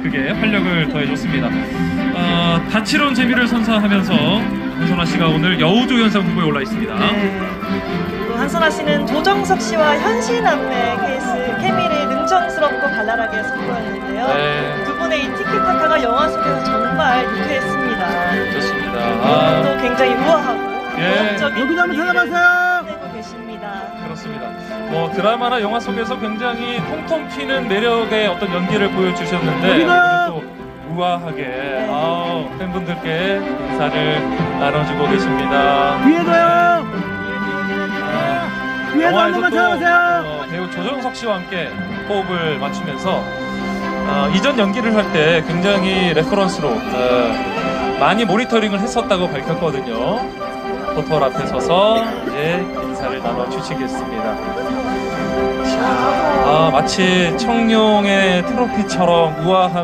그게 활력을 더해줬습니다. 어, 다채로운 재미를 선사하면서 한선아 씨가 오늘 여우조연상 후보에 올라 있습니다. 네. 또 한선아 씨는 조정석 씨와 현신남매 케이스 케미를 능청스럽고 발랄하게 선보였는데요. 네, 두 분의 이 티키타카가 영화 속에서 정말 유쾌했습니다. 좋습니다. 아, 또 굉장히 우아하고 예. 여기도 한번 찾아봐세요. 그렇습니다. 뭐 드라마나 영화 속에서 굉장히 통통 튀는 매력의 어떤 연기를 보여주셨는데 어디가요? 오늘 또 우아하게 아, 팬분들께 인사를 나눠주고 계십니다. 뒤에도요. 아, 뒤에도 한 번만 또 찾아보세요. 어, 배우 조정석 씨와 함께 호흡을 맞추면서 어, 이전 연기를 할 때 굉장히 레퍼런스로 어, 많이 모니터링을 했었다고 밝혔거든요. 포털 앞에 서서 이제 인사를 나눠 주시겠습니다. 자, 아, 마치 청룡의 트로피처럼 우아한